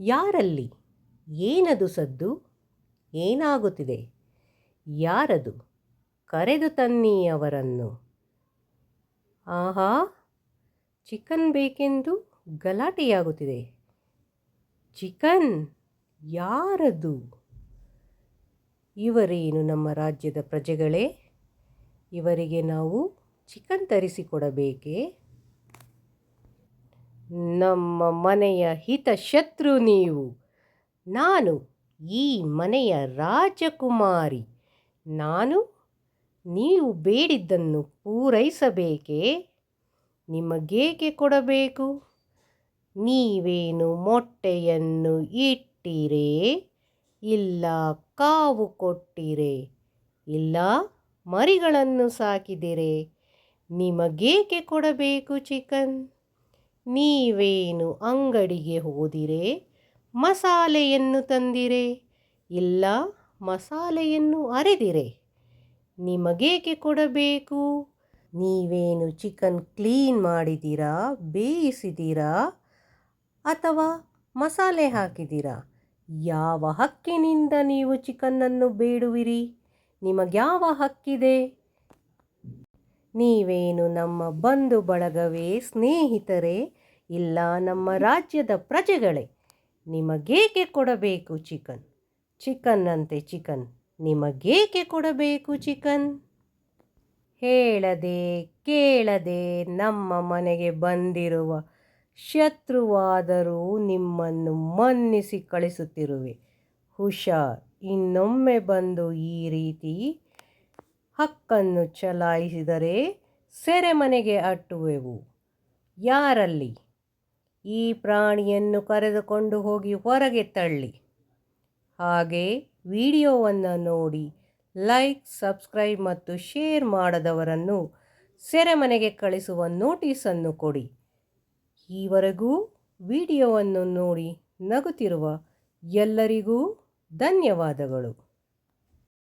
ಯಾರಲ್ಲಿ? ಏನದು ಸದ್ದು? ಏನಾಗುತ್ತಿದೆ? ಯಾರದು? ಕರೆದು ತನ್ನಿ ಅವರನ್ನು. ಆಹಾ! ಚಿಕನ್ ಬೇಕೆಂದು ಗಲಾಟೆಯಾಗುತ್ತಿದೆ. ಚಿಕನ್ ಯಾರದು? ಇವರೇನು ನಮ್ಮ ರಾಜ್ಯದ ಪ್ರಜೆಗಳೇ? ಇವರಿಗೆ ನಾವು ಚಿಕನ್ ತರಿಸಿಕೊಡಬೇಕೇ ನಮ್ಮ ಮನೆಯ ಹಿತಶತ್ರು ನೀವು. ನಾನು ಈ ಮನೆಯ ರಾಜಕುಮಾರಿ. ನಾನು ನೀವು ಬೇಡಿದ್ದನ್ನು ಪೂರೈಸಬೇಕೇ? ನಿಮಗೇಕೆ ಕೊಡಬೇಕು? ನೀವೇನು ಮೊಟ್ಟೆಯನ್ನು ಇಟ್ಟಿರೇ? ಇಲ್ಲ ಕಾವು ಕೊಟ್ಟಿರೆ? ಇಲ್ಲ ಮರಿಗಳನ್ನು ಸಾಕಿದಿರೆ? ನಿಮಗೇಕೆ ಕೊಡಬೇಕು ಚಿಕನ್? ನೀವೇನು ಅಂಗಡಿಗೆ ಹೋದಿರೆ? ಮಸಾಲೆಯನ್ನು ತಂದಿರೆ? ಇಲ್ಲ, ಮಸಾಲೆಯನ್ನು ಅರೆದಿರೆ? ನಿಮಗೇಕೆ ಕೊಡಬೇಕು? ನೀವೇನು ಚಿಕನ್ ಕ್ಲೀನ್ ಮಾಡಿದ್ದೀರಾ, ಬೇಯಿಸಿದ್ದೀರಾ, ಅಥವಾ ಮಸಾಲೆ ಹಾಕಿದ್ದೀರಾ? ಯಾವ ಹಕ್ಕಿನಿಂದ ನೀವು ಚಿಕನ್ನನ್ನು ಬೇಡುವಿರಿ? ನಿಮಗ್ಯಾವ ಹಕ್ಕಿದೆ? ನೀವೇನು ನಮ್ಮ ಬಂಧು ಬಳಗವೇ ಸ್ನೇಹಿತರೇ ಇಲ್ಲ, ನಮ್ಮ ರಾಜ್ಯದ ಪ್ರಜೆಗಳೇ, ನಿಮಗೇಕೆ ಕೊಡಬೇಕು ಚಿಕನ್? ಚಿಕನ್ ಅಂತೆ ಚಿಕನ್, ನಿಮಗೇಕೆ ಕೊಡಬೇಕು ಚಿಕನ್? ಹೇಳದೆ ಕೇಳದೆ ನಮ್ಮ ಮನೆಗೆ ಬಂದಿರುವ ಶತ್ರುವಾದರೂ ನಿಮ್ಮನ್ನು ಮನ್ನಿಸಿ ಕಳಿಸುತ್ತಿರುವೆ. ಹುಷಾರ್, ಇನ್ನೊಮ್ಮೆ ಬಂದು ಈ ರೀತಿ ಹಕ್ಕನ್ನು ಚಲಾಯಿಸಿದರೆ ಸೆರೆಮನೆಗೆ ಅಟ್ಟುವೆವು. ಯಾರಲ್ಲಿ? ಈ ಪ್ರಾಣಿಯನ್ನು ಕರೆದುಕೊಂಡು ಹೋಗಿ ಹೊರಗೆ ತಳ್ಳಿ. ಹಾಗೆ ವಿಡಿಯೋವನ್ನು ನೋಡಿ, ಲೈಕ್, ಸಬ್ಸ್ಕ್ರೈಬ್ ಮತ್ತು ಶೇರ್ ಮಾಡದವರನ್ನು ಸೆರೆಮನೆಗೆ ಕಳಿಸುವ ನೋಟಿಸನ್ನು ಕೊಡಿ. ಈವರೆಗೂ ವಿಡಿಯೋವನ್ನು ನೋಡಿ ನಗುತ್ತಿರುವ ಎಲ್ಲರಿಗೂ ಧನ್ಯವಾದಗಳು.